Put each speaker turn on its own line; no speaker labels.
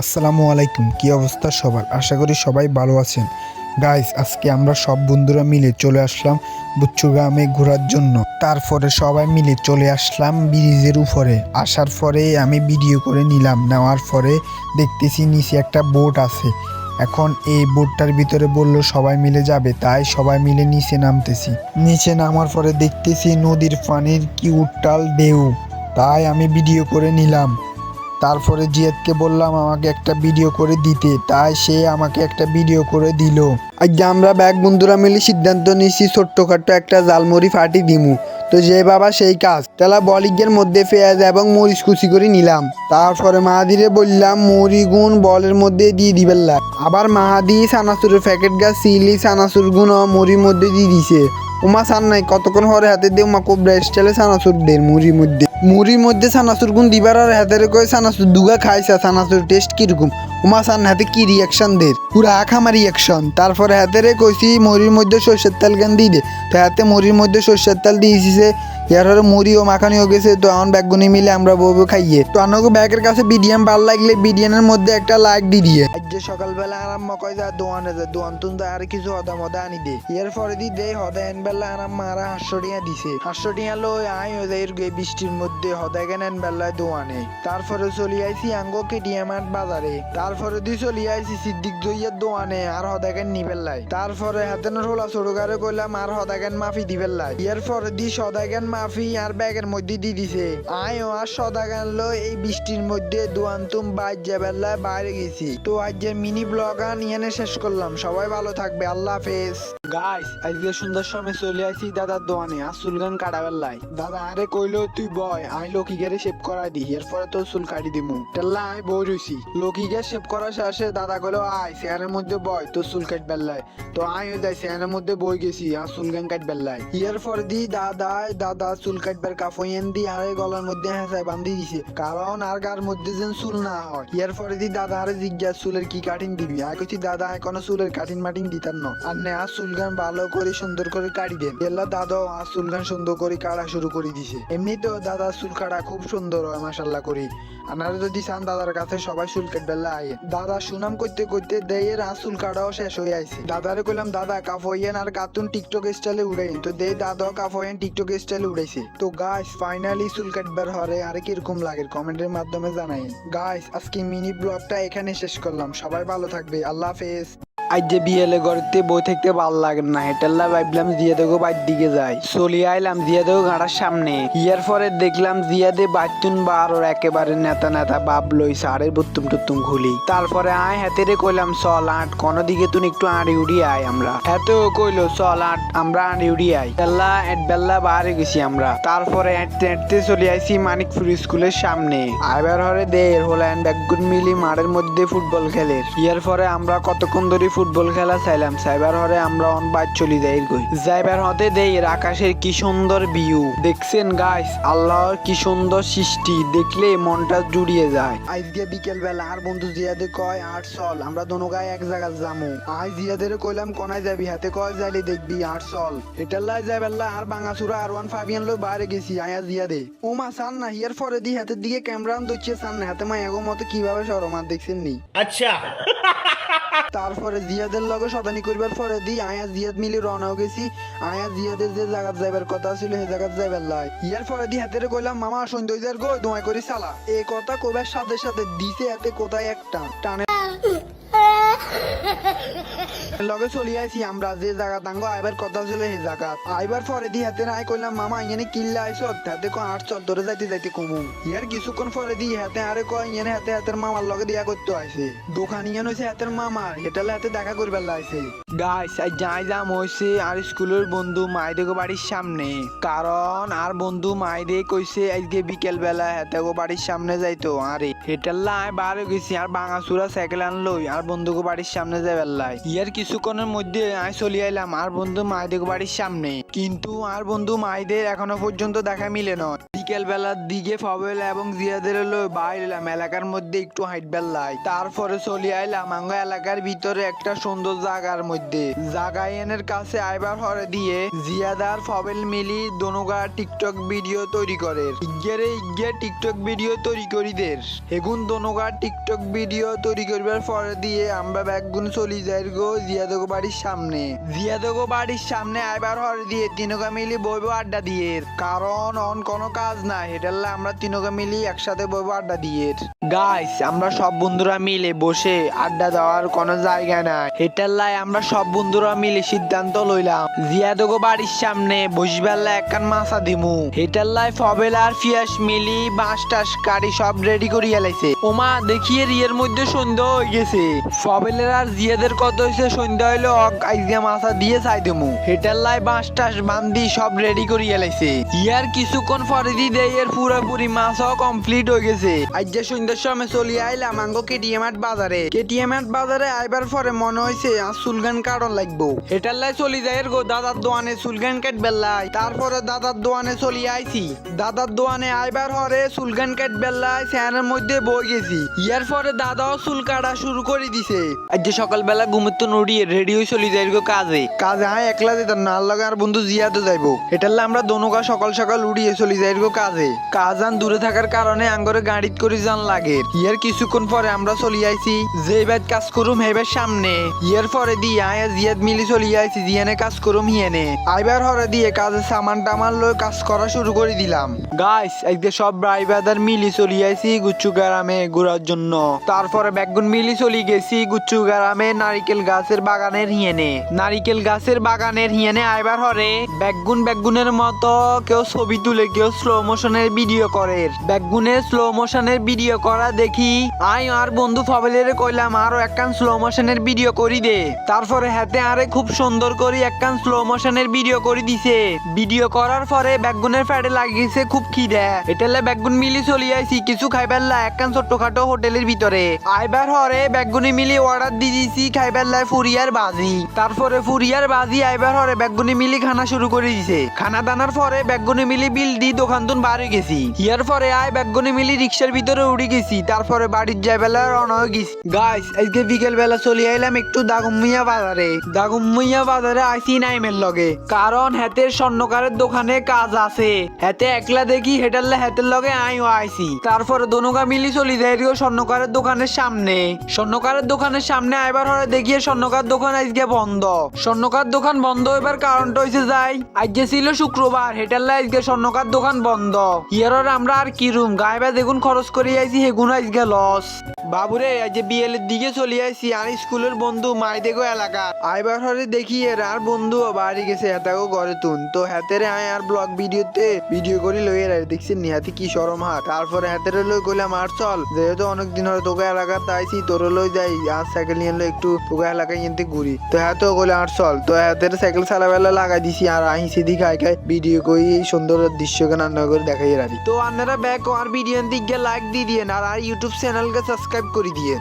আসসালামু আলাইকুম, কি অবস্থা সবার? আশা করি সবাই ভালো আছেন। গাইস আজকে আমরা সব বন্ধুরা মিলে চলে আসলাম বুচ্চু গ্রামে ঘোরার জন্য। তারপরে সবাই মিলে চলে আসলাম ব্রিজের উপরে। আসার পরে আমি ভিডিও করে নিলাম। নেওয়ার পরে দেখতেছি নিচে একটা বোট আছে। এখন এই বোটটার ভিতরে বলল সবাই মিলে যাবে, তাই সবাই মিলে নিচে নামতেছি। নিচে নামার পরে দেখতেছি নদীর পানির কি উত্তাল ঢেউ। তাই আমি ভিডিও করে নিলাম। তারপরে জিয়াদকে বললাম, আমাকে একটা ভিডিও করে দিতে। তাই সে আমাকে একটা ভিডিও করে দিল। আজ আমরা ব্যাগ বন্ধুরা মিলে সিদ্ধান্ত নিয়েছি, ছোট্টখাট্ট একটা জালমুড়ি ফাটি দিমু। তো যে বাবা সেই কাজ। তাহলে বলিগের মধ্যে পেঁয়াজ এবং মরিচ কুচি করে নিলাম। তারপরে মাহাদিরে বললাম, মুড়ি গুণ বলের মধ্যে দিয়ে দিবেন আবার মাহাদি সানাসুরের প্যাকেট গাছ সিলি সানাসুর গুণ মুড়ির মধ্যে দিয়ে দিছে। উমা সান নাই, কতক্ষণ পরে হাতে দিয়ে, উমা খুব স্টাইলে সানাসুর দেন মুড়ির মধ্যে। মুড়ির মধ্যে সানাসুর গুণ দিবার আর হাতের কয়ে সানাসুর দুগা খাইছে, সানাসুর টেস্ট কীরকম উমা সান হাতে কি রিয়াকশন দের পুরা খামার রিয়াকশন তারপরে হাতেরে কইছি মুড়ির মধ্যে সর্ষের তেল গান দিয়ে দে। তো হাতে মুড়ির মধ্যে সর্ষের তেল দিয়েছে ইয়ার হরে মুড়ি ও মাখানি হয়ে গেছে, তো এখন ব্যাগগুনি মিলে আমরা বউ খাইয়ে। তো আনকো ব্যাগের কাছে বিডিএম ভালো লাগলে বিডিএনের মধ্যে একটা লাইক দি দিয়ে। আজ সকালবেলা আরাম মকয় যা দোয়ানে যা, দোয়ান তুন আর কিছু হদা মদা আনি দে। এর পরে দি দে হদা এন বেলা আরাম মারা হাঁসশো টিয়া দিছে। হাঁসশো টিয়া লই আই এর গে- বৃষ্টির মধ্যে হদা কেন এন বেলায় দোয়ানে। তারপরে চলি আইছি আঙ্গো কেটিএম আট বাজারে। তারপরে দি চলি আইছি সিদ্দিক জইয়ার দোয়ানে আর হদা কেন নিবেল্লাই তারপরে হাতে রোলা সড়কারে কইলাম আর হদা কেন মাফি দিবেল্লাই এর পরে দি সদা কেন মাফি আর ব্যাগের মধ্যে দিয়ে দিছে। ও আর সদা গানলো এই বৃষ্টির মধ্যে দুয়ান্তুম তুম বেলায় বাইরে গেছি। তো আজ যে মিনি ব্লগ আন শেষ করলাম। সবাই ভালো থাকবে। আল্লাহ হাফেজ। গাইস আজকে সুন্দর সময় চলে আসি দাদার দোয়ানে আর চুল গান কাটাবেল্লাই দাদা আরে কইলো তুই বয়, আই লকিগারে শেভ করা দি এরপরে তোর চুল কাটি দিমু। তেল্লা আমি বই রইছি লকিগে শেভ করা শেষে দাদা কইলো আয় চেয়ারের মধ্যে বয় তোর চুল কাট বেল্লাই তো আমিও যাই চেয়ারের মধ্যে বই গেছি আর চুল গান কাট বেল্লাই ইয়ার পরে দি দাদা দাদা, চুল কাটবার কাফইয়েন দি আরে গলার মধ্যে হেঁচায় বান্ধি দিছে। কারণ আর গার মধ্যে যেন চুল না হয়। ইয়ার পরে দি দাদা আরে জিজ্ঞাসা চুলের কি কাটিং দিবি? আর কইছি দাদা এখনও চুলের কাটিং মাটিং দিতাম না। আর নে আর চুল গান ভালো করে সুন্দর করে কাটি দেন এলা দাদা আর চুল গান সুন্দর করে কাটা শুরু করে দিছে। এমনিতেও দাদা চুল কাটা খুব সুন্দর হয় মাসাল্লাহ করি। আপনারা যদি চান দাদার কাছে সবাই চুল কাটবেলা আয়ে দাদা সুনাম করতে করতে দেয়ের আর চুল কাটাও শেষ হয়ে আইছে। দাদারে কইলাম, দাদা, কাফইয়েন আর কার্টুন টিকটক স্টাইলে উড়াইন। তো দে দাদা কাফইয়েন টিকটক স্টাইলে উড়াইছে। তো গাইস ফাইনালি চুল কাটবার হরে, আর কীরকম লাগে? কমেন্টের মাধ্যমে জানাই গাইস আজকে মিনি ব্লগটা এখানে শেষ করলাম। সবাই ভালো থাকবে। আল্লাহ হাফেজ। আজ যে বিয়েলে ঘরতে বই থাকতে ভালো লাগে না। হেটেল্লা ভাবলাম জিয়া দেখো বাইর দিকে যাই। চলি আইলাম জিয়া দেখো গাড়ার সামনে। ইয়ার পরে দেখলাম জিয়া দে বাচ্চুন বারোর একেবারে নেতা নেতা বাপ লই সাড়ে বুত্তুম টুত্তুম খুলি। তারপরে আয় হাতে রে কইলাম, চল আট কোন দিকে তুই একটু আড়ি উড়ি আয় আমরা। এতেও কইলো, চল আট, আমরা আড়ি উড়ি আই। বেল্লা এট বেল্লা বাহারে গেছি আমরা। তারপরে এঁটতে এঁটতে চলে আইছি মানিকপুর স্কুলের সামনে। আইবার হরে দের হলেন ব্যাগুন মিলি মাঠের মধ্যে ফুটবল খেলে ইয়ার পরে আমরা কতক্ষণ ধরে ফুটবল খেলা চাইলাম সাইবার হরে আমরা অন বাইক চলি যাই গই সাইবার হতে দেই আকাশের কি সুন্দর ভিউ দেখছেন গাইস আল্লাহর কি সুন্দর সৃষ্টি, দেখলে মনটা জুড়িয়ে যায়। আজকে বিকেল বেলা আর বন্ধু জিয়াদে কয়, আর চল, আমরা দোনো গায়ে এক জায়গায় যামু। আজ জিয়াদের কইলাম, কোনায় যাবি? হাতে কয় যাইলে দেখবি? আর চল। এটার লাই যাইবার লাই আর বাঙাসুরা আর ওয়ান ফাইভিয়ান লো বাইরে গেছি, আয়া জিয়াদে। ও মা, সান না হিয়ার ফরে দি হাতের দিকে ক্যামেরা আন দিচ্ছে সান না হাতে মা এগো মতো কীভাবে সরমান দেখছেন নি?
আচ্ছা।
তারপরে জিয়াদের লগে সদানি করবার পরে দি আয়া জিয়াদ মিলে রওনাও গেছি। আয়া জিয়াদের যে জায়গা যাইবার কথা ছিল, সে জায়গা যাইবার লাই। ইয়ার পরে দি হাতের কইলাম, মামা সৌন্দর্যের গো দোয়াই করি সালা। এই কথা কইবার সাথে সাথে দিছে হাতে কোথায় একটা টানে লগে চলি আইছি আমরা, যে জায়গা তাঙ্গ আইবার কথা ছিল সেই জায়গা আইবার পরে দি হাতে আই কইলাম, মামা এখানে কিল্লা আইসো হাতে কয় আট চল ধরে যাইতে যাইতে কমু। ইয়ার কিছুক্ষণ পরে দি হাতে আরে কয় ইয়ানে হাতে হাতের মামার লগে দিয়া করতে আইছে। দোকান ইয়ান হইছে হাতের মামার এটালে হাতে দেখা করবার লাইছে। গাইস আজ যাই যাম হইছে আর স্কুলের বন্ধু মাইদেগো বাড়ির সামনে। কারণ আর বন্ধু মাইদে কইছে, আজকে বিকেল বেলা হেতেগো বাড়ির সামনে যাইতো। আরে হেটাল্লা আয় বারে গেছি, আর বাঙাচুরা সাইকেল আনলই, আর বন্ধুগো বাড়ির সামনে যাই বেল্লাই ইয়ার কিছুক্ষণের মধ্যে আমি চলে আইলাম আর বন্ধু মাইদের বাড়ির সামনে। কিন্তু আর বন্ধু মাইদের এখনও পর্যন্ত দেখা মিলে নয়। বিকেল বেলার দিকে ফবেল এবং জিয়াদের হলো বাইলাম এলাকার মধ্যে একটু হাইট বেল্লাই তারপরে চলে আইলাম আঙ্গ এলাকার ভিতরে একটা সুন্দর জায়গার মধ্যে। জাগাইয়ানের কাছে আইবার হরে দিয়ে জিয়াদার ফবেল মিলি দোনোগা টিকটক ভিডিও তৈরি করে। ইগেরে ইগে টিকটক ভিডিও তৈরি করি দের এগুন দোনোগা টিকটক ভিডিও তৈরি করবার পরে দিয়ে আমরা ব্যাগগুন চলি যাই গো জিয়াদগো বাড়ির সামনে। জিয়াদগো বাড়ির সামনে আইবার হরে দিয়ে তিনগা মিলি বইব আড্ডা দিয়ে। কারণ অন কোনো কাজ না হেটাল্লা আমরা তিনগা মিলি একসাথে বইব আড্ডা দিয়ে। গাইস আমরা সব বন্ধুরা মিলে বসে আড্ডা দেওয়ার কোনো জায়গা নাই। হেটাল্লাই আমরা সব বন্ধুরা মিলে সিদ্ধান্ত লইলাম, জিয়াদগো বাড়ির সামনে বসবেলা একখান মাছা দিমু। হেটাল্লাই ফবেল আর ফিয়াস মিলি বাঁশ টাস কাটি সব রেডি করিয়া লাইছে। ওমা, দেখিয়ে রিয়ের মধ্যে সন্ধ্যা হয়ে গেছে। ফবেলের আর জিয়াদের কত হয়েছে সন্ধ্যা হইল অগ আইজিয়া মাছা দিয়ে চাই দেমু। হেটাল্লাই বাঁশ টাস বান্ধি সব রেডি করিয়া লাইছে ইয়ার কিছুক্ষণ পরে দি দেই, এর পুরোপুরি মাছও কমপ্লিট হয়ে গেছে। আজ যে সন্ধ্যার সময় চলি আইলাম, আঙ্গো কেটিএম আট বাজারে। কেটিএম আট বাজারে আইবার পরে মনে হয়েছে আর সুলগান কাটন লাগবো। এটার লাই চলি যায় এর গো দাদার দোয়ানে সুলগান কাট বেল্লাই তারপরে দাদার দোয়ানে চলি আইছি। দাদার দোয়ানে আইবার হরে সুলগান কাট বেল্লাই স্যানের মধ্যে বই গেছি। ইয়ার পরে দাদাও চুল কাটা শুরু করে দিছে। আজ সকালবেলা ঘুমের তো নড়িয়ে রেডি হয়ে চলি যাই গো কাজে। কাজে আয় একলা যেতাম না লাগে আর বন্ধু জিয়াতে যাইবো। এটার আমরা দোনোকা সকাল সকাল উড়িয়ে চলি যাই গো কাজে। কাজ আন দূরে থাকার কারণে আঙ্গরে গাড়িত করে যান লাগে। ইয়ার কিছুক্ষণ পরে আমরা চলি আইছি। যে বাইত কাজ করুম হেবার সামনে। ইয়ার পরে দিয়ে আয়া জিয়াদ মিলি চলি আইছি জিয়ানে কাজ করুম হিয়েনে। আইবার হরে দিয়ে কাজে সামান টামান লই কাজ করা শুরু করে দিলাম। গাইস একদিকে সব ড্রাইভারদের মিলি চলি আইছি গুচ্ছু গ্রামে ঘোরার জন্য। তারপরে ব্যাগুন মিলি চলি গেছি গুচ্ছু গ্রামে নারিকেল গাছের বাগানের হিয়েনে। নারিকেল গাছের বাগানের হিয়েনে আইবার হরে ব্যাগুন ব্যাগুনের মতো কেউ ছবি তুলে কেউ স্লো মোশনের ভিডিও করে। ব্যাগুনের স্লো মোশনের ভিডিও করা দেখি, আই আর বন্ধু ফবেলের কইলাম, আরও একখান স্লো মোশনের ভিডিও করি দে। তারপরে হাতে আরে খুব সুন্দর করে একখান স্লো মোশনের ভিডিও করে দিছে। ভিডিও করার পরে ব্যাগুনের ফ্যাটে লাগিয়েছে খুব খিদে। এটালে ব্যাগুন মিলি চলি আইছি, কিছু খাইবার লা একখান ছোট্টখাটো হোটেলের ভিতরে। আইবার হরে ব্যাগুনি মিলি অর্ডার দি দিছি, খাইবার লাই ফুরিয়ার বাজি। তারপরে ফুরিয়ার বাজি আইবার হরে ব্যাগুনি মিলি খানা শুরু করে দিছে। খানা দানার পরে ব্যাগুনি মিলি বিল দি দোকান তুন বাড়ি গেছি। ইয়ার পরে আয় ব্যাগুনি মিলি রিক্সার ভিতরে উড়ে গেছি। তারপরে বাড়ির যাই বেলা রওনা হয়ে গেছি। গাইস আজকে বিকেল বেলা চলে আইলাম একটু দাগুমিয়া বাজারে। দাগুমিয়া বাজারে আইসি নাইমের লগে। কারণ হেতের স্বর্ণকারের দোকানে কাজ আছে। হেতে একলা দেখি হেটারলে হেতের লগে আইও আইছি। তারপরে দনুগা মিলি চলি যাই স্বর্ণকারের দোকানের সামনে। স্বর্ণকারের দোকানের সামনে আইবার হরে দেখিয়ে স্বর্ণকার দোকান আজকে বন্ধ। স্বর্ণকার দোকান বন্ধ এবার কারণটা হয়েছে যাই, আজকে ছিল শুক্রবার হেটারলে আজকে স্বর্ণকার দোকান বন্ধ। ইয়ার আমরা আর কি রুম? গাইবা দেখুন খরচ করে আইছি, হেগুন আজকে লস বাবুরে আজ বিএল এর দিকে চলে আইছি, আর স্কুলের বন্ধু মাই দেখো এলাকা। আইবার হরে দেখি এর আর বন্ধু বাড়ি গেছে হেতাগো ঘরে তুন। তো হাতেরে আয় আর ব্লগ ভিডিওতে ভিডিও করি লই এর দেখছি নিহাতি কি সরম হাত। তারপরে হাতেরে লই কইলাম, আর চল, যেহেতু অনেকদিন হরে তোকে এলাকা তাইছি তোর লই যাই আর সাইকেল নিয়ে এলো, একটু গায়ে এলাকায় এনতে ঘুরি। তো হ্যাঁ তো গলে আর চল। তো হাতের সাইকেল সারাবেলা লাগাই দিছি আর আহি সিধি খাই খাই ভিডিও কই এই সুন্দর দৃশ্যকে রান্না করে দেখাই রাখি। তো আপনারা ব্যাক আর ভিডিও দিকে লাইক দিয়ে দিয়ে আর আর ইউটিউব চ্যানেলকে সাবস্ক্রাইব করে দিয়ে